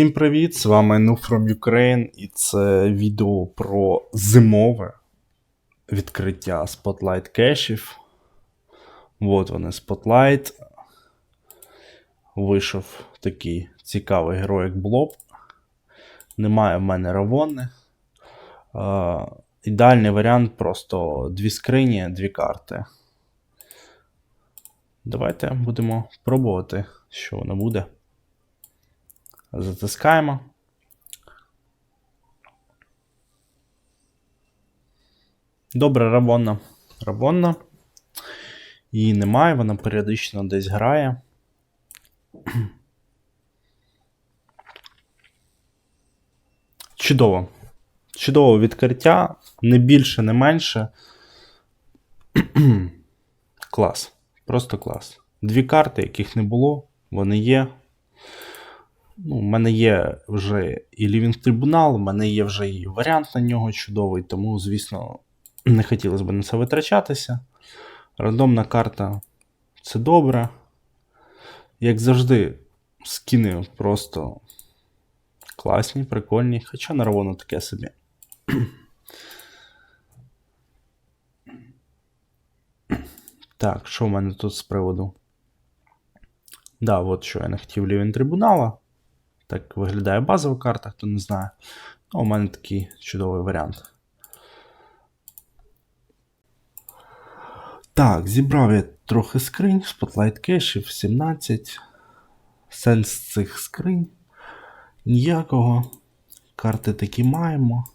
Всім привіт! З вами Nu From Ukraine і це відео про зимове відкриття Spotlight кешів. От вони Spotlight. Вийшов такий цікавий герой, як Блоб. Немає в мене Равонни. Е, ідеальний варіант просто дві скрині, дві карти. Давайте будемо пробувати, що воно буде. Затискаємо. Добре, Рабонна. Рабонна. Її немає, вона періодично десь грає. Чудово. Чудове відкриття. Не більше, не менше. клас. Просто клас. Дві карти, яких не було, вони є. Ну, У мене є вже і Living Tribunal, у мене є вже і варіант на нього чудовий, тому, звісно, не хотілося б на це витрачатися. Рандомна карта це добре. Як завжди, скини просто класні, прикольні, хоча на Равону таке собі. Так, що в мене тут з приводу? Да, от що я не хотів Living Трибунала. Так виглядає базова карта, хто не знає. Ну, у мене такий чудовий варіант. Так, зібрав я трохи скринь, Spotlight кешів 17. Сенс цих скринь. Ніякого. Карти такі маємо.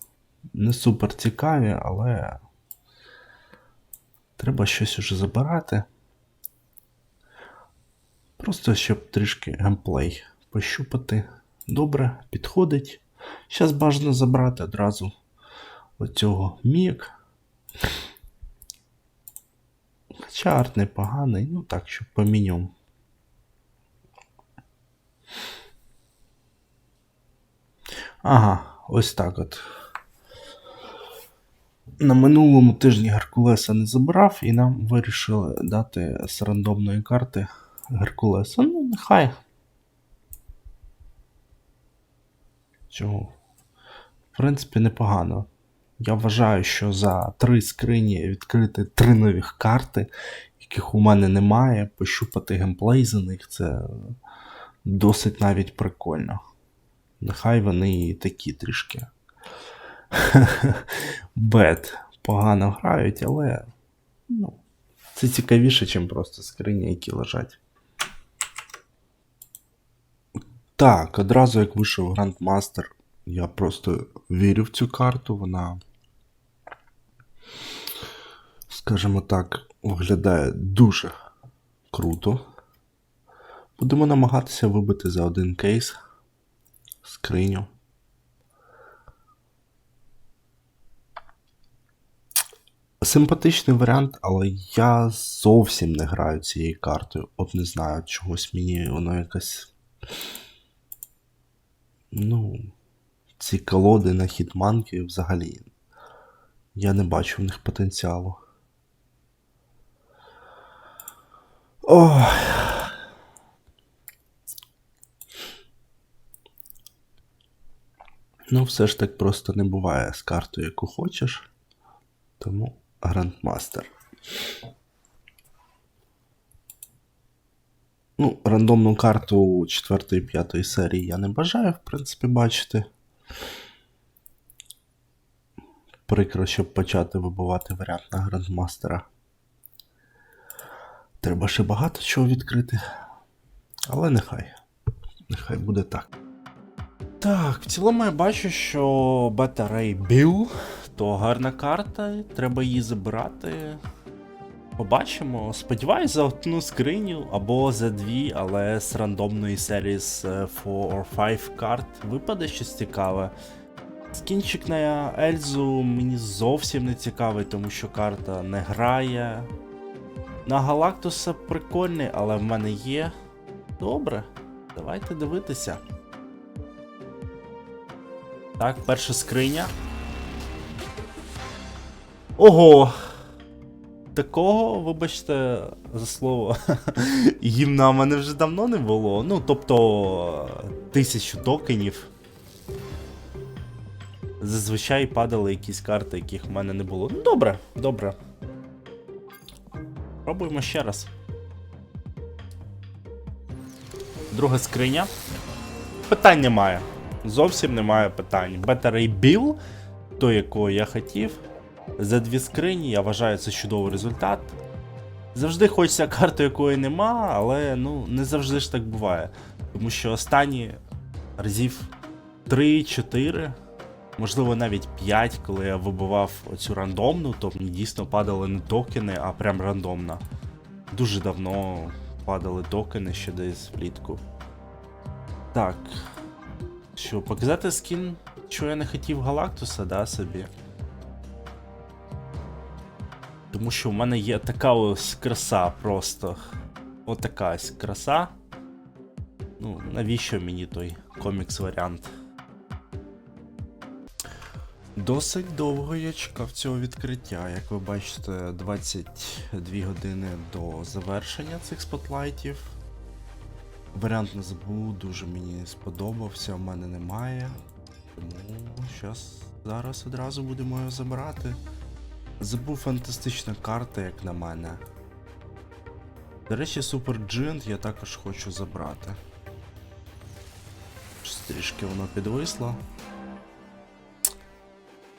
Не супер цікаві, але треба щось уже забирати. Просто щоб трішки геймплей пощупати. Добре, підходить. Зараз бажано забрати одразу оцього мік. Хоча арт непоганий, ну так, щоб по мінімуму. Ага, ось так от. На минулому тижні Геркулеса не забрав, і нам вирішили дати з рандомної карти Геркулеса. Ну, нехай. Чого? В принципі, непогано. Я вважаю, що за три скрині відкрити три нових карти, яких у мене немає, пощупати геймплей за них це досить навіть прикольно. Нехай вони і такі трішки. Бет погано грають, але ну, це цікавіше, ніж просто скрині, які лежать. Так, одразу як вийшов Грандмастер, я просто вірю в цю карту, вона, скажімо так, виглядає дуже круто. Будемо намагатися вибити за один кейс скриню. Симпатичний варіант, але я зовсім не граю цією картою. От не знаю, чогось мені воно якось. Ну, ці колоди на хітманки взагалі. Я не бачу в них потенціалу. Ой. Ну, все ж так просто не буває з картою, яку хочеш. Тому Грандмастер. Ну, рандомну карту 4-5 серії я не бажаю, в принципі, бачити. Прикро, щоб почати вибивати варіант на Грандмастера. Треба ще багато чого відкрити. Але нехай. Нехай буде так. Так, в цілому я бачу, що Beta Ray Bill то гарна карта, треба її забирати. Побачимо. Сподіваюсь, за одну скриню або за дві, але з рандомної серії з 4 or 5 карт випаде щось цікаве. Скінчик на Ельзу мені зовсім не цікавий, тому що карта не грає. На Галактуса прикольний, але в мене є. Добре, давайте дивитися. Так, перша скриня. Ого! Такого, вибачте, за слово, гімна в мене вже давно не було. Ну, тобто, тисячу токенів. Зазвичай падали якісь карти, яких в мене не було. Ну, добре, добре. Пробуємо ще раз. Друга скриня. Питань немає. Зовсім немає питань. Battery Bill, то якого я хотів. За дві скрині, я вважаю, це чудовий результат. Завжди хочеться карту, якої нема, але ну не завжди ж так буває. Тому що останні разів 3-4, можливо навіть 5, коли я вибивав оцю рандомну, то мені дійсно падали не токени, а прям рандомна. Дуже давно падали токени ще десь влітку. Так. Що, показати скін, що я не хотів Галактуса, да, собі. Тому що в мене є така ось краса просто. Отака ось краса. Ну, навіщо мені той комікс варіант? Досить довго я чекав цього відкриття. Як ви бачите, 22 години до завершення цих спотлайтів. Варіант не забув, дуже мені сподобався, в мене немає. Тому щас, зараз одразу будемо його забирати. Забув фантастична карта, як на мене. До речі, Супер Джинт я також хочу забрати. Трішки воно підвисло.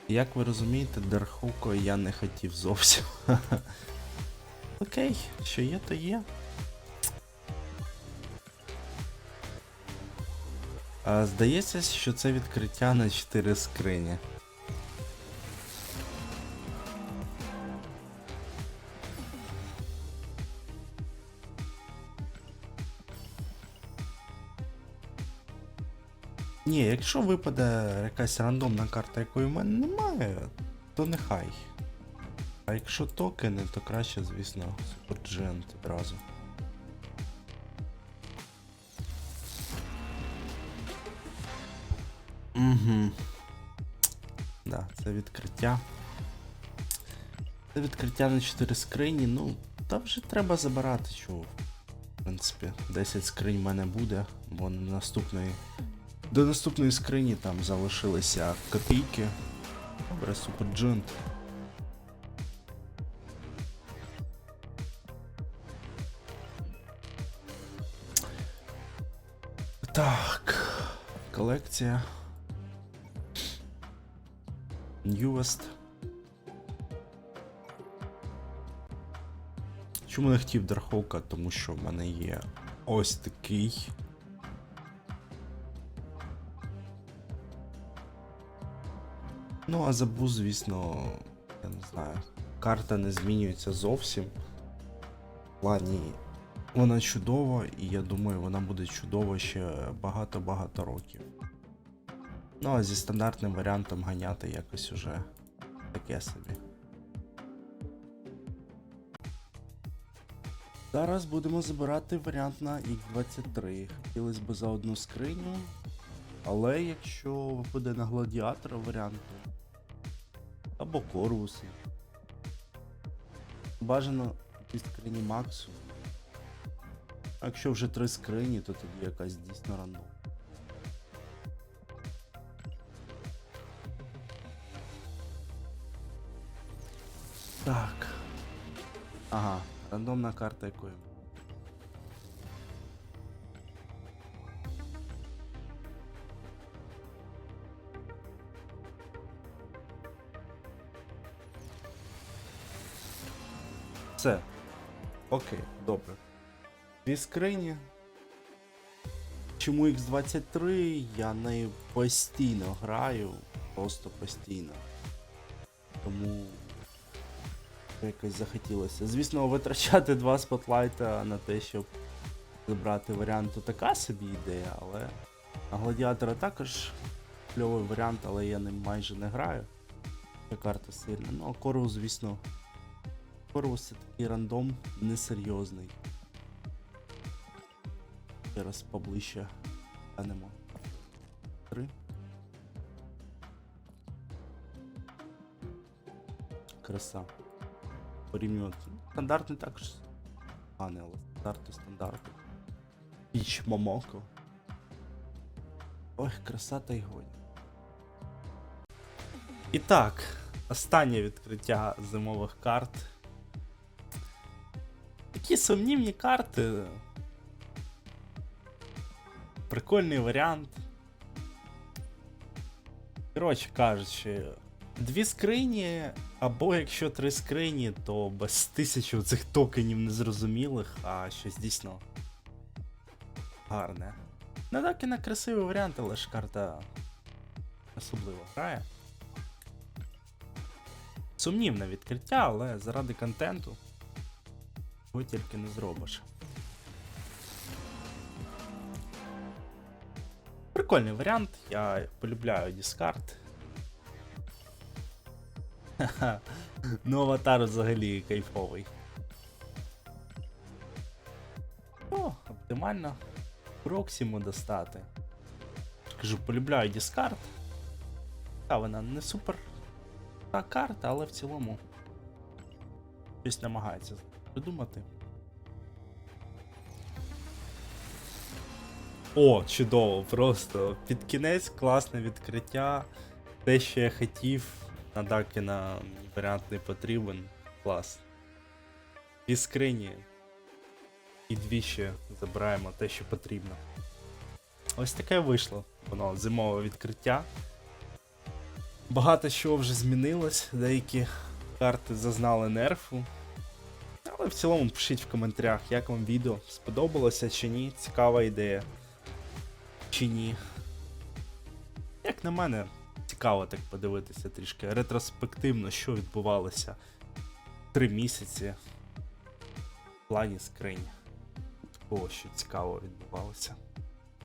Як ви розумієте, Дерхуко я не хотів зовсім. Окей, що є, то є. А, здається, що це відкриття на 4 скрині. Ні, якщо випаде якась рандомна карта, якої в мене немає, то нехай. А якщо токени, то краще, звісно, суперджент одразу. Угу. Да, це відкриття. Це відкриття на 4 скрині, ну, та вже треба забирати, чого. В принципі, 10 скринь в мене буде, бо на наступної. До наступної скрині там залишилися копійки. Добре, суперджент. Так. Колекція. Newest. Чому не хотів Дархоука? Тому що в мене є ось такий. Ну, а забув, звісно, я не знаю. Карта не змінюється зовсім. В плані вона чудова, і я думаю, вона буде чудова ще багато-багато років. Ну, а зі стандартним варіантом ганяти якось уже таке собі. Зараз будемо забирати варіант на X23. Хотілося б за одну скриню. Але якщо випаде на гладіатора варіанту. Або корвуси. Бажано ті скрині Максу. А якщо вже три скрині, то тоді якась дійсно рандом. Так. Ага, рандомна карта якої. Все. Окей, добре. Дві скрині. Чому X23? Я нею постійно граю. Просто постійно. Тому якось захотілося. Звісно, витрачати два спотлайта на те, щоб забрати варіант, то така собі ідея, але на гладіатора також кльовий варіант, але я ним майже не граю. Ця карта сильна. Ну, а Корвус, звісно. Корвус такий рандом несерйозний. Зараз поближче глянемо. Три. Краса. Порівнювати. Стандартний також. А, не, але стандарти стандарти. Піч Момоко. Ой, краса та й годі. І так, останнє відкриття зимових карт. Такі сумнівні карти. Прикольний варіант. Коротше кажучи, дві скрині, або якщо три скрині, то без тисячі цих токенів незрозумілих, а щось дійсно гарне. Не так і на красивий варіант, але ж карта особливо грає. Сумнівне відкриття, але заради контенту його тільки не зробиш. Прикольний варіант, я полюбляю. Ха-ха. Ну, аватар взагалі кайфовий. О, оптимально. Проксіму достати. Кажу, полюбляю Discard. Та вона не супер та карта, але в цілому щось намагається придумати. О, чудово, просто під кінець класне відкриття. Те, що я хотів, на Дакіна варіант не потрібен. Клас. І скрині. І двічі забираємо те, що потрібно. Ось таке вийшло. Воно зимове відкриття. Багато чого вже змінилось, деякі карти зазнали нерфу. Але в цілому пишіть в коментарях, як вам відео сподобалося чи ні, цікава ідея. Чи ні. Як на мене, цікаво так подивитися трішки ретроспективно, що відбувалося три місяці в плані скринь. Такого, що цікаво відбувалося.